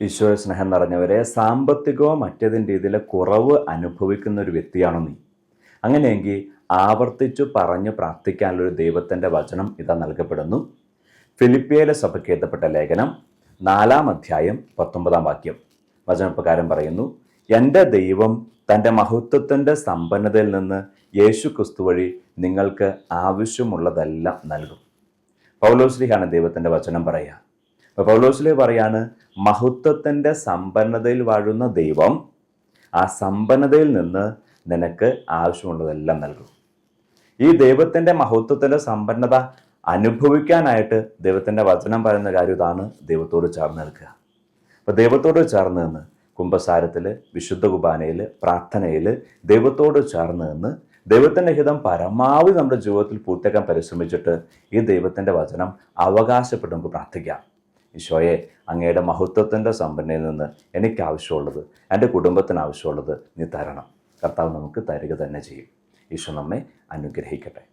ഈശോ സ്നേഹം നിറഞ്ഞവരെ സാമ്പത്തികമോ മറ്റേതിന്റെ ഇതിൽ കുറവ് അനുഭവിക്കുന്ന ഒരു വ്യക്തിയാണോ നീ? അങ്ങനെയെങ്കിൽ ആവർത്തിച്ചു പറഞ്ഞ് പ്രാർത്ഥിക്കാനുള്ളൊരു ദൈവത്തിന്റെ വചനം ഇതാ നൽകപ്പെടുന്നു. ഫിലിപ്പിയയിലെ സഭയ്ക്ക് എഴുതപ്പെട്ട ലേഖനം നാലാം അധ്യായം പത്തൊമ്പതാം വാക്യം. വചനപ്രകാരം പറയുന്നു എന്റെ ദൈവം തന്റെ മഹത്വത്തിന്റെ സമ്പന്നതയിൽ നിന്ന് യേശു ക്രിസ്തു വഴി നിങ്ങൾക്ക് ആവശ്യമുള്ളതെല്ലാം നൽകും. പൗലോശ്രീയാണ് ദൈവത്തിന്റെ വചനം പറയുക. പൗലോസ്ലി പറയാണ് മഹത്വത്തിന്റെ സമ്പന്നതയിൽ വാഴുന്ന ദൈവം ആ സമ്പന്നതയിൽ നിന്ന് നിനക്ക് ആവശ്യമുള്ളതെല്ലാം നൽകും. ഈ ദൈവത്തിന്റെ മഹത്വത്തിന്റെ സമ്പന്നത അനുഭവിക്കാനായിട്ട് ദൈവത്തിന്റെ വചനം പറയുന്ന കാര്യം ഇതാണ് ദൈവത്തോട് ചേർന്ന് നിൽക്കുക. അപ്പോൾ ദൈവത്തോട് ചേർന്ന് നിന്ന് കുംഭസാരത്തിൽ വിശുദ്ധ കുബാനയിൽ പ്രാർത്ഥനയിൽ ദൈവത്തോട് ചേർന്ന് നിന്ന് ദൈവത്തിന്റെ ഹിതം പരമാവധി നമ്മുടെ ജീവിതത്തിൽ പൂർത്തിയാക്കാൻ പരിശ്രമിച്ചിട്ട് ഈ ദൈവത്തിന്റെ വചനം അവകാശപ്പെട്ട് നമുക്ക് പ്രാർത്ഥിക്കാം. ഈശോയെ അങ്ങയുടെ മഹത്വത്തിന്റെ സമ്പന്നയിൽ നിന്ന് എനിക്ക് ആവശ്യമുള്ളത് എന്റെ കുടുംബത്തിന് ആവശ്യമുള്ളത് നീ തരണം. കർത്താവ് നമുക്ക് തരിക തന്നെ ചെയ്യും. ഈശോ നമ്മെ അനുഗ്രഹിക്കട്ടെ.